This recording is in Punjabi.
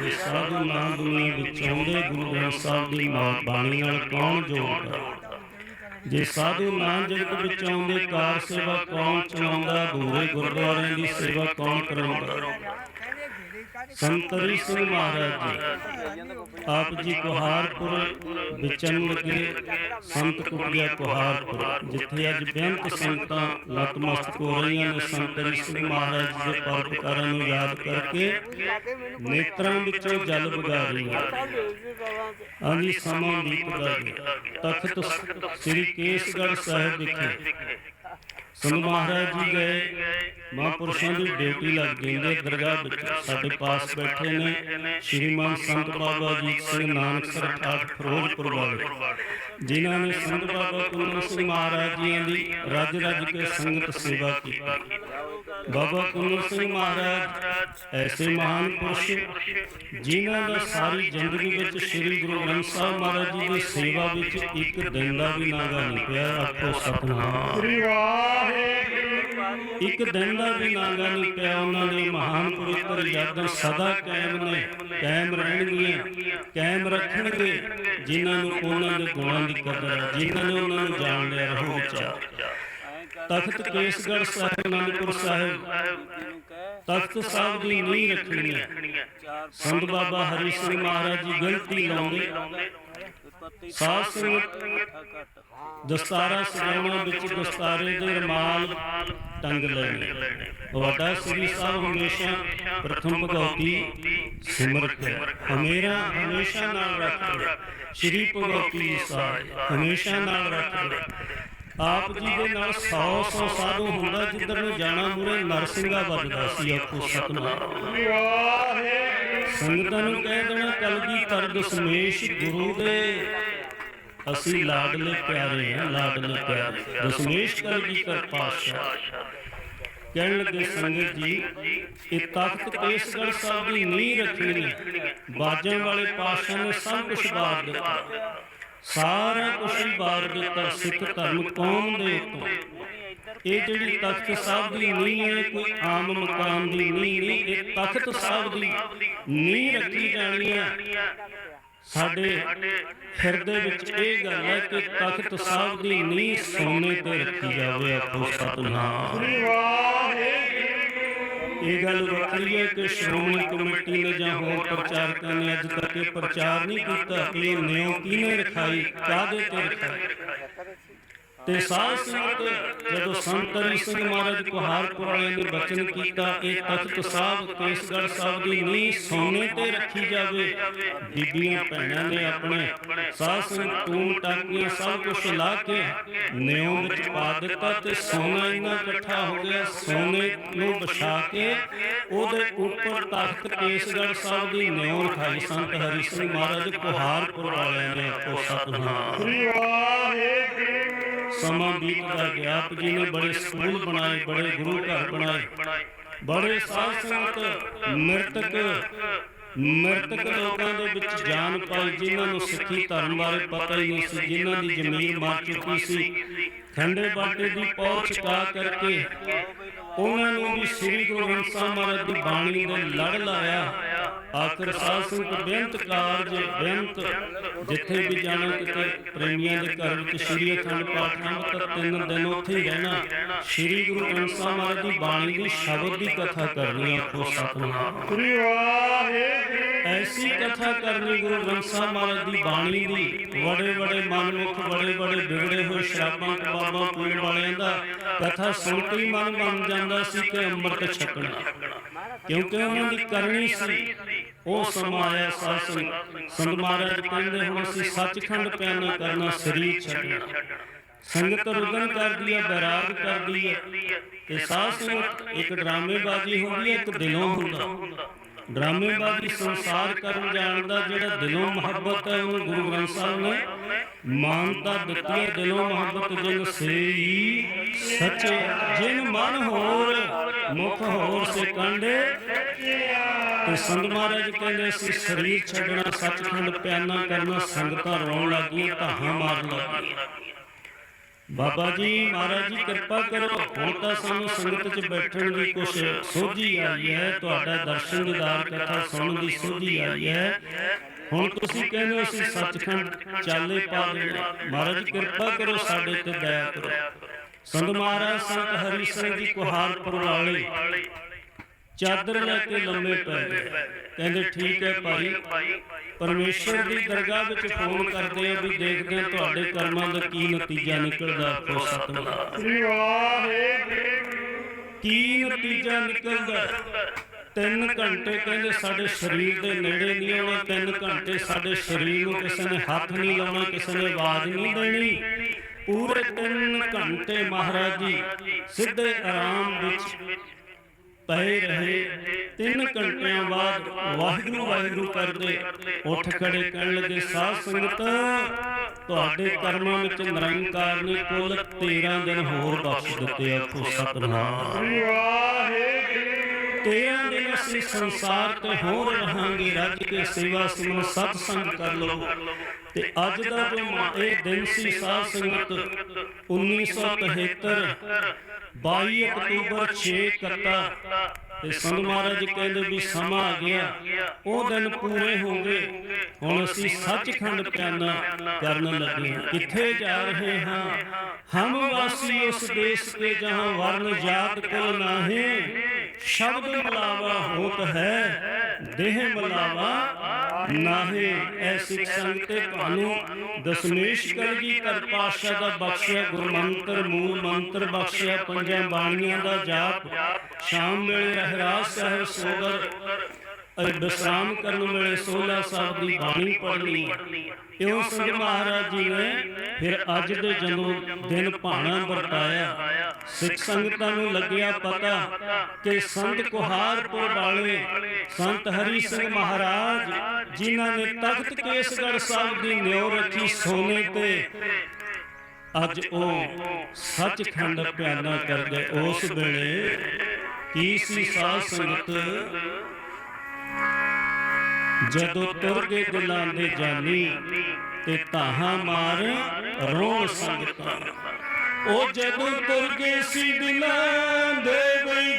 ਜੇ ਸਾਧੂ ਨਾਮ ਦੁਨੀਆ ਵਿੱਚ ਆਉਂਦੇ, ਗੁਰੂ ਗ੍ਰੰਥ ਸਾਹਿਬ ਦੀ ਮਾ- ਬਾਣੀ ਨਾਲ ਕੌਣ ਜੋੜਦਾ? ਜੇ ਸਾਧੂ ਨਾਮ ਜਗਤ ਵਿੱਚ ਆਉਂਦੇ, ਕਾਰ ਸੇਵਾ ਕੌਣ ਚਲਾਉਂਦਾ? ਦੂਰੇ ਗੁਰਦੁਆਰਿਆਂ ਦੀ ਸੇਵਾ ਕੌਣ ਕਰਾਉਂਦਾ? ਸੰਤਰੀ ਸਿੰਘ ਮਹਾਰਾਜ ਜੀ, ਆਪ ਜੀ ਕੁਹਾਰਪੁਰ ਵਿਚਨ ਲੱਗੇ, ਸੰਤ ਕੁਟਿਆ ਕੁਹਾਰਪੁਰ, ਜਿੱਥੇ ਅੱਜ ਬੇਅੰਤ ਸੰਤਾਂ ਨਤਮਸਤਕ ਹੋ ਰਹੀਆਂ ਨੇ। ਸੰਤਰੀ ਸਿੰਘ ਮਹਾਰਾਜ ਜੀ ਦੇ ਪਰਪਕਾਰਾਂ ਨੂੰ ਯਾਦ ਕਰਕੇ ਨੇਤਰਾਂ ਵਿੱਚੋਂ ਜਲ ਵਗਾ ਰਹੀਆਂ। ਹਾਂਜੀ ਸਮਾਂ ਬੀਤਦਾ ਗਿਆ। ਤਖਤ ਸ੍ਰੀ ਕੇਸਗੜ੍ਹ ਸਾਹਿਬ ਵਿਖੇ ਸੰਤ ਮਹਾਰਾਜ ਜੀ ਗਏ। ਮਹਾਂਪੁਰਸ਼ਾਂ ਦੀ ਡਿਊਟੀ ਲੱਗ ਗਈ ਨੇ ਦਰਗਾਹ ਵਿੱਚ। ਸਾਡੇ ਪਾਸ ਬੈਠੇ ਨੇ ਸ਼੍ਰੀਮਾਨ ਸੰਤ ਬਾਬਾ ਜੀ ਸਿੰਘ ਨਾਨਕਸਰ ਠਾਠ ਫਿਰੋਜ਼ਪੁਰ ਵਾਲੇ। ਜਿਨ੍ਹਾਂ ਨੇ ਸੰਤ ਬਾਬਾ ਸਿੰਘ ਮਹਾਰਾਜ ਜੀਆਂ ਦੀ ਰੱਜ ਰੱਜ ਕੇ ਸੰਗਤ ਸੇਵਾ ਕੀਤੀ। ਬਾਬਾ ਕੁੰਦਨ ਸਿੰਘ ਮਹਾਰਾਜ ਐਸੇ ਮਹਾਨ ਪੁਰਸ਼ ਜਿਨ੍ਹਾਂ ਦਾ ਸਾਰੀ ਜ਼ਿੰਦਗੀ ਵਿੱਚ ਸ੍ਰੀ ਗੁਰੂ ਗ੍ਰੰਥ ਸਾਹਿਬ ਮਹਾਰਾਜ ਜੀ ਦੀ ਸੇਵਾ ਵਿੱਚ ਇੱਕ ਦਿਨ ਦਾ ਵੀ ਨਾਗਾ ਨਹੀਂ ਪਿਆ ਆਪੋ ਸਤਨਾਮ। ਸ੍ਰੀ ਵਾਹਿਗੁਰੂ। ਇੱਕ ਦਿਨ ਦਾ ਵੀ ਨਾਗਾ ਨਹੀਂ ਪਿਆ ਉਹਨਾਂ ਦੇ ਮਹਾਨ ਪਵਿੱਤਰ ਯਾਦਾਂ ਸਦਾ ਕਾਇਮ ਨੇ ਕਾਇਮ ਰਹਿਣਗੀਆਂ ਕਾਇਮ ਰੱਖਣਗੇ ਜਿਨ੍ਹਾਂ ਨੂੰ ਉਹਨਾਂ ਦੇ ਗੁਣਾਂ ਦੀ ਕਦਰ ਹੈ ਜਿਨ੍ਹਾਂ ਨੇ ਉਹਨਾਂ ਨੂੰ ਜਾਣ ਲਿਆ ਰਹੋ ਵਿਚਾਰ। ਤਖਤ ਕੇਸਗੜ੍ਹ ਸਾਹਿਬ ਅਨੰਦਪੁਰ ਸਾਹਿਬ। ਤਖਤ ਸਾਹਿਬ ਦੀ ਨੀਂਹ ਰੱਖਣੀ ਹੈ। ਸੰਤ ਬਾਬਾ ਹਰੀ ਸਿੰਘ ਮਹਾਰਾਜ ਜੀ ਗਲਤੀ ਲਾਉਂਦੇ। ਸਾਧ ਸੰਗਤ ਦਸਤਾਰਾ ਸਜਾਉਣਾ ਵਿੱਚ ਦਸਤਾਰੇ ਦੇ ਰਮਾਲ ਟੰਗ ਲੈਣੇ। ਵੱਡਾ ਸ੍ਰੀ ਸਾਹਿਬ ਹਮੇਸ਼ਾ ਪ੍ਰਥਮ ਭਗਉਤੀ ਸਿਮਰਤ ਹੈ। ਹਮੇਰਾ ਹਮੇਸ਼ਾ ਨਾਲ ਰੱਖਦੇ। ਸ੍ਰੀ ਭਗਉਤੀ ਸਾਹਿਬ ਹਮੇਸ਼ਾ ਨਾਲ ਰੱਖਦੇ। ਆਪ ਜੀ ਦੇ ਨਾਲ 100 100 ਸਾਧੂ ਹੁੰਦਾ ਜਿੱਧਰ ਨੂੰ ਜਾਣਾ ਮੂਰੇ ਨਰਸਿੰਘਾ ਵੱਜਦਾ ਸੀ ਆਪੋ ਸਤਨਾਮ। ਸੰਗਤਾਂ ਨੂੰ ਕਹਿ ਦੇਣਾ ਕਲਗੀ ਕਰ ਦਸਮੇਸ਼ ਗੁਰੂ ਦੇ। ਅਸੀਂ ਲਾਡਲੇ ਪਿਆਰੇ ਹਾਂ ਲਾਡਲੇ ਪਿਆਰੇ ਦਸਮੇਸ਼ ਕਲਗੀ ਕਰ ਪਾਸ਼ਾ ਕਹਿਣ ਲੱਗੇ ਸੰਗਤ ਜੀ ਇਹ ਤਖਤ ਕੇਸਗੜ੍ਹ ਸਾਹਿਬ ਦੀ ਨੀਂਹ ਰੱਖਣੀ ਬਾਜਾਂ ਵਾਲੇ ਪਾਸ਼ਾ ਨੇ ਸਭ ਕੁਝ ਬਾਰ ਦਿੱਤਾ। ਸਾਰਾ ਕੁਝ ਹੀ ਦਿੱਤਾ ਸਿੱਖ ਧਰਮ ਕੌਮ ਦੇ ਉੱਤੋਂ। ਇਹ ਜਿਹੜੀ ਤਖਤ ਸਾਹਿਬ ਦੀ ਨੀਂਹ ਹੈ ਕੋਈ ਆਮ ਮਕਾਨ ਦੀ ਨੀਂਹ ਨਹੀਂ ਇਹ ਤਖਤ ਸਾਹਿਬ ਦੀ ਨੀਂਹ ਰੱਖੀ ਜਾਣੀ ਹੈ। ਸਾਡੇ ਹਿਰਦੇ ਵਿੱਚ ਇਹ ਗੱਲ ਹੈ ਕਿ ਤਖਤ ਸਾਹਿਬ ਦੀ ਨੀਂਹ ਸੋਨੇ ਤੇ ਰੱਖੀ ਜਾਵੇ ਆਪੋ ਸਤਨਾਮ। ਸ੍ਰੀ ਵਾਹਿਗੁਰੂ ਇਹ ਗੱਲ ਵੱਖਰੀ ਹੈ ਕਿ ਸ਼੍ਰੋਮਣੀ ਕਮੇਟੀ ਨੇ ਜਾਂ ਹੋਰ ਪ੍ਰਚਾਰਕਾਂ ਨੇ ਅੱਜ ਤੱਕ ਇਹ ਪ੍ਰਚਾਰ ਨਹੀਂ ਕੀਤਾ ਕਿ ਇਹ ਨਿਉ ਕਿਹਨੇ ਰਖਾਈ ਕਾਦੇ ਤੇ ਰਖਾਈ? ਤੇ ਸਾਧ ਸੰਗਤ ਜਦੋਂ ਸੰਤ ਹਰੀ ਸਿੰਘ ਮਹਾਰਾਜ ਕੁਹਾਰਪੁਰ ਵਾਲਿਆਂ ਨੇ ਬਚਨ ਕੀਤਾ ਇਹ ਤਖਤ ਸਾਹਿਬ ਕੇਸਗੜ੍ਹ ਸਾਹਿਬ ਦੀ ਨੀਂਹ ਸੋਨੇ ਤੇ ਰੱਖੀ ਜਾਵੇ। ਬੀਬੀਆਂ ਭੈਣਾਂ ਨੇ ਆਪਣੇ ਸਾਧ ਸੰਗਤ ਤੂੰ ਟਾਕੀਆਂ ਸਭ ਕੁਝ ਲਾ ਕੇ ਨਿਉ ਵਿੱਚ ਪਾ ਦਿੱਤਾ ਤੇ ਸੋਨਾ ਇੰਨਾ ਇਕੱਠਾ ਹੋ ਗਿਆ ਸੋਨੇ ਨੂੰ ਵਿਛਾ ਕੇ ਉਹਦੇ ਉੱਪਰ ਤਖਤ ਕੇਸਗੜ੍ਹ ਸਾਹਿਬ ਦੀ ਨਿਉ ਰਖਾਈ ਸੰਤ ਹਰੀ ਸਿੰਘ ਮਹਾਰਾਜ ਕੁਹਾਰਪੁਰ ਵਾਲਿਆਂ ਨੇ। ਆਪੋ ਸਤਨਾਮ ਸ੍ਰੀ ਵਾਹਿਗੁਰੂ ਸਮਾਂ ਬੀਤਦਾ ਗਿਆ, ਆਪ ਜੀ ਨੇ ਬੜੇ ਸਕੂਲ ਬਣਾਏ, ਬੜੇ ਗੁਰੂ ਘਰ ਬਣਾਏ। ਬੜੇ ਸਾਧ ਸੰਗਤ ਮਰਤਕ ਮਰਤਕ ਲੋਕਾਂ ਦੇ ਵਿੱਚ ਜਾਨ ਪਾਈ, ਜਿਨ੍ਹਾਂ ਨੂੰ ਸਿੱਖੀ ਧਰਮ ਬਾਰੇ ਪਤਾ ਹੀ ਨਹੀਂ ਸੀ, ਜਿਨ੍ਹਾਂ ਦੀ ਜ਼ਮੀਨ ਮਰ ਚੁੱਕੀ ਸੀ। ਖੰਡੇ ਬਾਟੇ ਦੀ ਪਹੁੰਚ ਕਾ ਕਰਕੇ, ਉਹਨਾਂ ਨੂੰ ਵੀ ਸ੍ਰੀ ਗੁਰੂ ਗ੍ਰੰਥ ਸਾਹਿਬ ਮਹਾਰਾਜ ਦੀ ਬਾਣੀ ਦੇ ਲੜ ਲਾਇਆ। ਆਖਰ ਸਾਧ ਸੰਗਤ ਬੇਅੰਤ ਕਾਰਜ ਬੇਅੰਤ ਜਿੱਥੇ ਵੀ ਜਾਣਾ ਕਿਤੇ ਪ੍ਰੇਮੀਆਂ ਦੇ ਘਰ ਵਿੱਚ ਸ੍ਰੀ ਅਖੰਡ ਪਾਠ ਨਾਲ ਤਾਂ ਤਿੰਨ ਦਿਨ ਉੱਥੇ ਹੀ ਰਹਿਣਾ। ਸ੍ਰੀ ਗੁਰੂ ਗ੍ਰੰਥ ਸਾਹਿਬ ਮਹਾਰਾਜ ਦੀ ਬਾਣੀ ਦੀ ਸ਼ਬਦ ਦੀ ਕਥਾ ਕਰਨੀ ਆਪੋ ਸਤਨਾਮ। ਸ੍ਰੀ ਵਾਹਿਗੁਰੂ। ਐਸੀ ਕਥਾ ਕਰਨੀ ਗੁਰੂ ਗ੍ਰੰਥ ਸਾਹਿਬ ਮਹਾਰਾਜ ਦੀ ਬਾਣੀ ਦੀ। ਬੜੇ ਬੜੇ ਮਨਮੁਖ ਬੜੇ ਬੜੇ ਵਿਗੜੇ ਹੋਏ ਸ਼ਰਾਬਾਂ ਕਬਾਬਾਂ ਪੀਣ ਵਾਲਿਆਂ ਦਾ ਕਥਾ ਸੁਣ ਕੇ ਹੀ ਮਨ ਬਣ ਜਾਂਦਾ ਸੀ ਕਿ ਅੰਮ੍ਰਿਤ ਛਕਣਾ। ਕਿਉਂਕਿ ਉਹਨਾਂ ਦੀ ਕਰਨੀ ਸੀ। ਉਹ ਸਮਾਂ ਸਾਧ ਸੰਗ ਸੰਤ ਮਹਾਰਾਜ ਕਹਿੰਦੇ ਹੁਣ ਅਸੀਂ ਸੱਚਖੰਡ ਪਿਆਨਾ ਕਰਨਾ ਸਰੀਰ ਛੱਡਣਾ। ਸੰਗਤ ਰੁਦਨ ਕਰਦੀ ਹੈ ਬੈਰਾਗ ਕਰਦੀ ਹੈ ਤੇ ਸਾਧ ਸੰਗਤ ਇੱਕ ਡਰਾਮੇਬਾਜ਼ੀ ਹੁੰਦੀ ਹੈ ਇੱਕ ਦਿਲੋਂ ਹੁੰਦਾ। ਡਰਾਮੇਬਾਜ਼ੀ ਸੰਸਾਰ ਕਰਨ ਜਾਣ ਦਾ ਜਿਹੜਾ ਦਿਲੋਂ ਮੁਹੱਬਤ ਹੈ ਉਹ ਗੁਰੂ ਗ੍ਰੰਥ ਸਾਹਿਬ ਨੇ ਮਾਨਤਾ ਦਿੱਤੀ ਹੈ ਦਿਲੋਂ ਮੁਹੱਬਤ ਜਿਨ ਸੇਈ ਸੱਚੇ ਜਿਨ ਮਨ ਹੋਰ ਮੁਖ ਹੋਰ ਸੇ ਕੰਡੇ। ਤੇ ਸੰਤ ਮਹਾਰਾਜ ਕਹਿੰਦੇ ਸੀ, ਸਰੀਰ ਛੱਡਣਾ, ਸੱਚਖੰਡ ਪਿਆਨਾ ਕਰਨਾ, ਸੰਗਤਾਂ ਰੋਣ ਲੱਗੀਆਂ ਧਾਹਾਂ ਮਾਰਨ ਲੱਗੀਆਂ। ਬਾਬਾ ਜੀ, ਮਹਾਰਾਜ ਜੀ, ਕਿਰਪਾ ਕਰੋ। ਹੁਣ ਤਾਂ ਸਾਨੂੰ ਸੰਗਤ 'ਚ ਬੈਠਣ ਦੀ ਕੁਛ ਸੋਝੀ ਆਈ ਹੈ। ਤੁਹਾਡਾ ਦਰਸ਼ਨ ਦੀਦਾਰ ਕਥਾ ਸੁਣਨ ਦੀ ਸੋਝੀ ਆਈ ਹੈ। ਹੁਣ ਤੁਸੀਂ ਕਹਿੰਦੇ ਹੋ ਅਸੀਂ ਸੱਚਖੰਡ ਚਾਲੇ ਪਾ ਦੇਣਾ। ਮਹਾਰਾਜ ਕਿਰਪਾ ਕਰੋ ਸਾਡੇ ਤੇ ਦਇਆ ਕਰੋ। ਸੰਤ ਮਹਾਰਾਜ ਸੰਤ ਹਰੀ ਸਿੰਘ ਜੀ ਕੁਹਾਰ ਪਰਵਾਲੇ ਚਾਦਰ ਲੈ ਕੇ ਲੰਮੇ ਪੈ ਗਏ। ਕਹਿੰਦੇ ਠੀਕ ਹੈ ਭਾਈ ਪਰਮੇਸ਼ਰ ਦੀ ਦਰਗਾਹ ਵਿੱਚ ਫੋਨ ਕਰਦੇ ਆ ਵੀ ਦੇਖਦੇ ਆ ਤੁਹਾਡੇ ਕਰਮਾਂ ਦਾ ਕੀ ਨਤੀਜਾ ਨਿਕਲਦਾ ਆਪੋ ਸਤਨਾਮ। ਸ੍ਰੀ ਵਾਹਿਗੁਰੂ। ਕੀ ਨਤੀਜਾ ਨਿਕਲਦਾ? ਤਿੰਨ ਘੰਟੇ ਕਹਿੰਦੇ ਸਾਡੇ ਸਰੀਰ ਦੇ ਨੇੜੇ ਨਹੀਂ ਆਉਣਾ ਤਿੰਨ ਘੰਟੇ ਸਾਡੇ ਸਰੀਰ ਨੂੰ ਕਿਸੇ ਨੇ ਹੱਥ ਨਹੀਂ ਲਾਉਣਾ ਕਿਸੇ ਨੇ ਆਵਾਜ਼ ਨਹੀਂ ਦੇਣੀ। ਪੂਰੇ ਤਿੰਨ ਘੰਟੇ ਮਹਾਰਾਜ ਜੀ, ਸਿੱਧੇ ਆਰਾਮ ਵਿੱਚ ਪਏ ਰਹੇ। ਤਿੰਨ ਘੰਟਿਆਂ ਬਾਅਦ ਵਾਹਿਗੁਰੂ ਵਾਹਿਗੁਰੂ ਕਰਦੇ, ਉੱਠ ਖੜੇ ਕਹਿਣ ਲੱਗੇ, ਸਾਧ ਸੰਗਤ, ਤੁਹਾਡੇ ਕਰਮਾਂ ਵਿੱਚ ਨਿਰੰਕਾਰ ਨੇ ਕੁੱਲ 13 ਦਿਨ ਹੋਰ ਬਖਸ਼ ਦਿੱਤੇ ਆਖੋ ਸਤਨਾਮ। ਵਾਹਿਗੁਰੂ। 13 ਦਿਨ ਅਸੀਂ ਸੰਸਾਰ ਤੇ ਹੋਰ ਰਹਾਂਗੇ, ਰੱਜ ਕੇ ਸੇਵਾ ਸਿਮਰਨ ਸਤ ਸੰਗ ਕਰ ਲਓ ਤੇ ਅੱਜ ਦਾ ਜੋ ਇਹ ਦਿਨ ਸੀ ਸਾਧ ਸੰਗਤ 1973 22 ਅਕਤੂਬਰ 6 ਕੱਤਾ ਤੇ ਸੰਤ ਮਹਾਰਾਜ ਕਹਿੰਦੇ ਵੀ ਸਮਾਂ ਆ ਗਿਆ, ਉਹ ਦਿਨ ਪੂਰੇ ਹੋ ਗਏ। ਹੁਣ ਅਸੀਂ ਸੱਚਖੰਡ ਪਿਆਨਾ ਕਰਨ ਲੱਗੇ ਹਾਂ। ਕਿੱਥੇ ਜਾ ਰਹੇ ਹਾਂ? ਹਮ ਵਾਸੀ ਉਸ ਦੇਸ਼ ਕੇ ਜਹਾਂ ਵਰਨ ਜਾਤ ਕੁਲ ਨਾਹੀਂ। ਸ਼ਬਦ ਮਲਾਵਾ ਹੋਤ ਹੈ, ਦੇਹ ਮਲਾਵਾ ਨਾਹੀਂ। ਐਸੀ ਸੰਗਤੇ ਤੁਹਾਨੂੰ ਦਸਮੇਸ਼ ਕਰਗੀ ਕਰ ਪਾਸ਼ਾ ਦਾ ਬਖਸ਼ਿਆ, ਗੁਰਮੰਤਰ, ਮੂਲ ਮੰਤਰ ਬਖਸ਼ਿਆ, ਪੰਜਾਂ ਬਾਣੀਆਂ ਦਾ ਜਾਪ। ਸ਼ਾਮ ਵੇਲੇ ਰਹਿਰਾਸ ਸਾਹਿਬ ਸੋਦਰ ਵਿਸਰਾਮ ਕਰਨ ਵੇਲੇ ਸੋਲਾ ਸਾਹਿਬ ਦੀ ਬਾਣੀ ਪੜ੍ਹਨੀ। ਇਉਂ ਸੰਤ ਮਹਾਰਾਜ ਜੀ ਨੇ ਫਿਰ ਅੱਜ ਦੇ ਜਦੋਂ ਦਿਨ ਭਾਣਾ ਵਰਤਾਇਆ, ਸਿੱਖ ਸੰਗਤਾਂ ਨੂੰ ਲੱਗਿਆ ਪਤਾ ਕਿ ਸੰਤ ਕੁਹਾਰਪੁਰ ਵਾਲੇ ਸੰਤ ਹਰੀ ਸਿੰਘ ਮਹਾਰਾਜ, ਜਿਨ੍ਹਾਂ ਨੇ ਤਖਤ ਕੇਸਗੜ੍ਹ ਸਾਹਿਬ ਦੀ ਨਿਉ ਰੱਖੀ ਸੋਨੇ ਤੇ, ਅੱਜ ਉਹ ਸੱਚਖੰਡ ਪਿਆਨਾ ਕਰ ਗਏ ਉਸ ਵੇਲੇ। ਕੀ ਸੀ ਸਾਧ ਸੰਗਤ? ਜਦੋਂ ਤੁਰ ਗਏ ਦਿਲਾਂ ਦੇ ਜਾਨੀ ਤੇ ਤਾਹਾਂ ਮਾਰ ਰੋ ਸੰਗਤਾਂ। ਉਹ ਜਦੋਂ ਤੁਰ ਗਏ ਸੀ ਦਿਲਾਂ ਦੇ ਬਈ